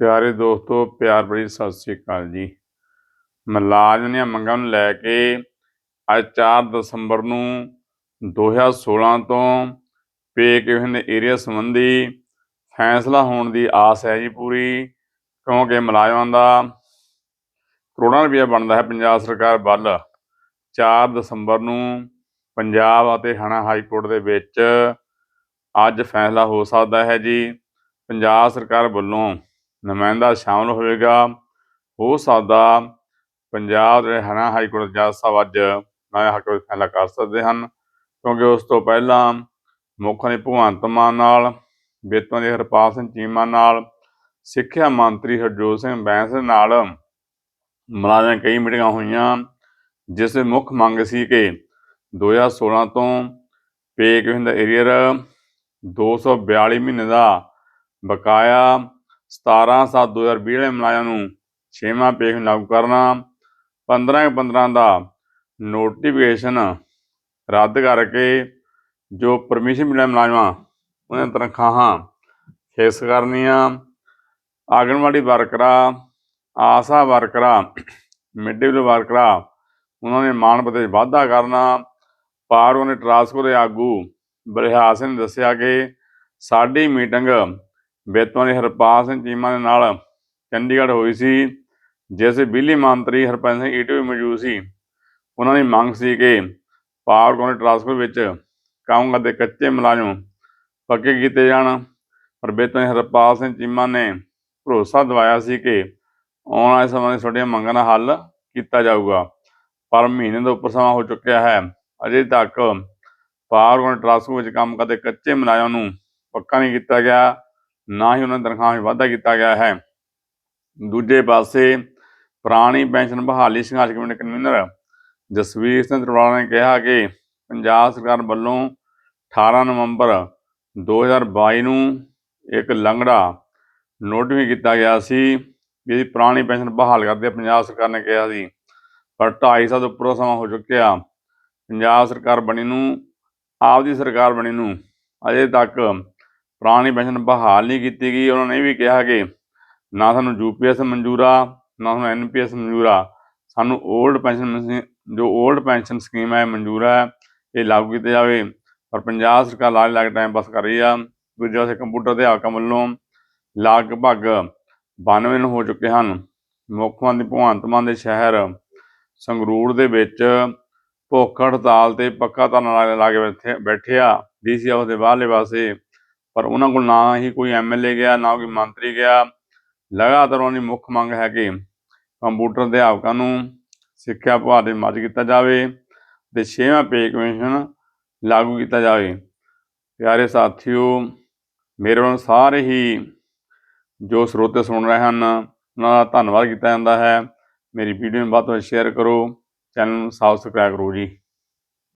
ਪਿਆਰੇ ਦੋਸਤੋ, ਪਿਆਰ ਭਰੀ ਸਤਿ ਸ੍ਰੀ ਅਕਾਲ ਜੀ। ਮੁਲਾਜ਼ਮ ਦੀਆਂ ਮੰਗਾਂ ਨੂੰ ਲੈ ਕੇ ਅੱਜ 4 ਦਸੰਬਰ ਨੂੰ 2016 ਤੋਂ ਪੇ ਕਿਵੇਂ ਦੇ ਏਰੀਆ ਸੰਬੰਧੀ ਫੈਸਲਾ ਹੋਣ ਦੀ ਆਸ ਹੈ ਜੀ ਪੂਰੀ, ਕਿਉਂਕਿ ਮੁਲਾਜ਼ਮਾਂ ਦਾ ਕਰੋੜਾਂ ਰੁਪਏ ਬਣਦਾ ਹੈ ਪੰਜਾਬ ਸਰਕਾਰ ਵੱਲ। 4 ਦਸੰਬਰ ਨੂੰ ਪੰਜਾਬ ਅਤੇ ਹਰਿਆਣਾ ਹਾਈ ਕੋਰਟ ਦੇ ਵਿੱਚ ਅੱਜ ਫੈਸਲਾ ਹੋ ਸਕਦਾ ਹੈ ਜੀ। ਪੰਜਾਬ ਸਰਕਾਰ ਵੱਲੋਂ ਨੁਮਾਇੰਦਾ ਸ਼ਾਮਲ ਹੋਵੇਗਾ। ਹੋ ਸਕਦਾ ਪੰਜਾਬ ਦੇ ਹਰਿਆਣਾ ਹਾਈ ਕੋਰਟ ਜੱਜ ਸਾਹਿਬ ਅੱਜ ਨਵੇਂ ਹੱਕ ਵਿੱਚ ਫੈਸਲਾ ਕਰ ਸਕਦੇ ਹਨ, ਕਿਉਂਕਿ ਉਸ ਤੋਂ ਪਹਿਲਾਂ ਮੁੱਖ ਮੰਤਰੀ ਭਗਵੰਤ ਮਾਨ ਨਾਲ, ਵਿੱਤ ਮੰਤਰੀ ਹਰਪਾਲ ਸਿੰਘ ਚੀਮਾ ਨਾਲ, ਸਿੱਖਿਆ ਮੰਤਰੀ ਹਰਜੋਤ ਸਿੰਘ ਬੈਂਸ ਦੇ ਨਾਲ ਮੁਲਾਜ਼ਮਾਂ ਕਈ ਮੀਟਿੰਗਾਂ ਹੋਈਆਂ, ਜਿਸ ਵਿੱਚ ਮੁੱਖ ਮੰਗ ਸੀ ਕਿ 2016 ਤੋਂ ਪੇ ਕਿਵੇਂ ਦਾ ਏਰੀਅਰ 242 ਮਹੀਨੇ ਦਾ ਬਕਾਇਆ 17 7 2020 ਵਾਲੇ ਮੁਲਾਜ਼ਮਾਂ ਨੂੰ ਛੇਵਾਂ ਪੇਸ਼ ਲਾਗੂ ਕਰਨਾ। 15 15 ਦਾ ਨੋਟੀਫਿਕੇਸ਼ਨ ਰੱਦ ਕਰਕੇ ਜੋ ਪਰਮਿਸ਼ਨ ਮਿਲਿਆ ਮੁਲਾਜ਼ਮਾਂ ਉਹਨਾਂ ਤਨਖਾਹਾਂ ਖੇਸ ਕਰਨੀਆਂ। ਆਂਗਣਵਾੜੀ ਵਰਕਰਾਂ, ਆਸਾ ਵਰਕਰਾਂ, ਮਿਡ ਡੇ ਮੀਲ ਵਰਕਰਾਂ, ਉਹਨਾਂ ਨੇ ਮਾਣ ਪੱਤੇ ਵਾਧਾ ਕਰਨਾ। ਪਾਰ ਉਹਨੇ ਟਰਾਂਸਕੋ ਦੇ ਆਗੂ ਬਲਿਹਾਰ ਨੇ ਦੱਸਿਆ ਕਿ ਸਾਡੀ ਮੀਟਿੰਗ ਵਿੱਤ ਮੰਤਰੀ ਹਰਪਾਲ ਸਿੰਘ ਚੀਮਾ ਦੇ ਨਾਲ ਚੰਡੀਗੜ੍ਹ ਹੋਈ ਸੀ, ਜਿਸ ਵਿੱਚ ਬਿਜਲੀ ਮੰਤਰੀ ਹਰਪੰਜ ਸਿੰਘ ਈਟੂ ਵੀ ਮੌਜੂਦ ਸੀ। ਉਹਨਾਂ ਦੀ ਮੰਗ ਸੀ ਕਿ ਪਾਵਰ ਕੋਨੇ ਟਰਾਂਸਕੋ ਵਿੱਚ ਕੰਮ ਕਰਦੇ ਕੱਚੇ ਮੁਲਾਜ਼ਮ ਪੱਕੇ ਕੀਤੇ ਜਾਣ, ਪਰ ਵਿੱਤ ਮੰਤਰੀ ਹਰਪਾਲ ਸਿੰਘ ਚੀਮਾ ਨੇ ਭਰੋਸਾ ਦਿਵਾਇਆ ਸੀ ਕਿ ਆਉਣ ਵਾਲੇ ਸਮੇਂ ਵਿੱਚ ਤੁਹਾਡੀਆਂ ਮੰਗਾਂ ਦਾ ਹੱਲ ਕੀਤਾ ਜਾਊਗਾ। ਪਰ ਮਹੀਨੇ ਤੋਂ ਉੱਪਰ ਸਮਾਂ ਹੋ ਚੁੱਕਿਆ ਹੈ। ਅਜੇ ਤੱਕ ਪਾਵਰ ਕੋਨ ਟਰਾਂਸਕੋ ਵਿੱਚ ਕੰਮ ਕਰਦੇ ਕੱਚੇ ਮੁਲਾਜ਼ਮ ਨੂੰ ਪੱਕਾ ਨਹੀਂ ਕੀਤਾ ਗਿਆ। ਨਾ ਹੀ ਉਹਨਾਂ ਦੀ ਤਨਖਾਹ ਵਿੱਚ ਵਾਧਾ ਕੀਤਾ ਗਿਆ ਹੈ। ਦੂਜੇ ਪਾਸੇ ਪੁਰਾਣੀ ਪੈਨਸ਼ਨ ਬਹਾਲੀ ਸੰਘਰਸ਼ ਕਮੇਟੀ ਕਨਵੀਨਰ ਜਸਵੀਰ ਸਿੰਘ ਤਰਵਾਲਾ ਨੇ ਕਿਹਾ ਕਿ ਪੰਜਾਬ ਸਰਕਾਰ ਵੱਲੋਂ 18 ਨਵੰਬਰ 2022 ਨੂੰ ਇੱਕ ਲੰਗੜਾ ਨੋਟਿਫਾਈ ਕੀਤਾ ਗਿਆ ਸੀ, ਜਿਹਦੀ ਪੁਰਾਣੀ ਪੈਨਸ਼ਨ ਬਹਾਲ ਕਰਦੇ ਪੰਜਾਬ ਸਰਕਾਰ ਨੇ ਕਿਹਾ ਸੀ। ਪਰ 2.5 ਸਾਲ ਤੋਂ ਉੱਪਰ ਸਮਾਂ ਹੋ ਚੁੱਕਿਆ। ਪੰਜਾਬ ਸਰਕਾਰ ਬਣੀ ਨੂੰ, ਆਪਦੀ ਸਰਕਾਰ ਬਣੀ ਨੂੰ ਅਜੇ ਤੱਕ ਪੁਰਾਣੀ ਪੈਨਸ਼ਨ ਬਹਾਲ ਨਹੀਂ ਕੀਤੀ ਗਈ। ਉਹਨਾਂ ਨੇ ਇਹ ਵੀ ਕਿਹਾ ਕਿ ਨਾ ਸਾਨੂੰ ਯੂਪੀਐਸ ਮਨਜ਼ੂਰ ਆ ਨਾ ਸਾਨੂੰ ਐਨਪੀਐਸ ਮਨਜ਼ੂਰ। ਆ ਸਾਨੂੰ 올ਡ ਪੈਨਸ਼ਨ ਜੋ 올ਡ ਪੈਨਸ਼ਨ ਸਕੀਮ ਹੈ ਮਨਜ਼ੂਰ ਹੈ। ਇਹ ਲਾਗੂ ਕੀਤੀ ਜਾਵੇ। ਪਰ ਪੰਜਾਬ ਸਰਕਾਰ ਲਾਜ ਲੱਗ ਟਾਈਮ ਪਾਸ ਕਰ ਰਹੀ ਆ। ਦੂਜੇ ਪਾਸੇ ਕੰਪਿਊਟਰ ਅਧਿਆਪਕਾਂ ਵੱਲੋਂ ਲਗਭਗ 92 ਦਿਨ ਹੋ ਚੁੱਕੇ ਹਨ। ਮੁੱਖ ਮੰਤਰੀ ਭਗਵੰਤ ਮਾਨ ਦੇ ਸ਼ਹਿਰ ਸੰਗਰੂਰ ਦੇ ਵਿੱਚ ਭੁੱਖ ਹੜਤਾਲ ਤੇ ਪੱਕਾ ਧਰਨਾ ਲਾ ਕੇ ਬੈਠੇ ਬੈਠੇ ਆ। ਡੀਸੀ ਹਾਊਸ ਦੇ ਬਾਹਰਲੇ ਪਾਸੇ ਪਰ ਉਹਨਾਂ ਕੋਲ ਨਾ ਹੀ ਕੋਈ ਐਮਐਲਏ ਗਿਆ, ਨਾ ਕੋਈ ਮੰਤਰੀ ਗਿਆ। ਲਗਾਤਾਰ ਉਹਨਾਂ ਦੀ ਮੁੱਖ ਮੰਗ ਹੈ ਕਿ ਕੰਪਿਊਟਰ ਅਧਿਆਪਕਾਂ ਨੂੰ ਸਿੱਖਿਆ ਵਿਭਾਗ ਦੇ ਮਦਦ ਕੀਤਾ ਜਾਵੇ ਤੇ ਛੇਵਾਂ ਪੇ ਕਮਿਸ਼ਨ ਲਾਗੂ ਕੀਤਾ ਜਾਵੇ। ਪਿਆਰੇ ਸਾਥੀਓ, ਮੇਰੇ ਵੱਲੋਂ ਸਾਰੇ ਹੀ ਜੋ ਸਰੋਤੇ ਸੁਣ ਰਹੇ ਹਨ, ਉਹਨਾਂ ਦਾ ਧੰਨਵਾਦ ਕੀਤਾ ਜਾਂਦਾ ਹੈ। ਮੇਰੀ ਵੀਡੀਓ ਨੂੰ ਵੱਧ ਤੋਂ ਵੱਧ ਸ਼ੇਅਰ ਕਰੋ, ਚੈਨਲ ਨੂੰ ਸਬਸਕ੍ਰਾਈਬ ਕਰੋ ਜੀ।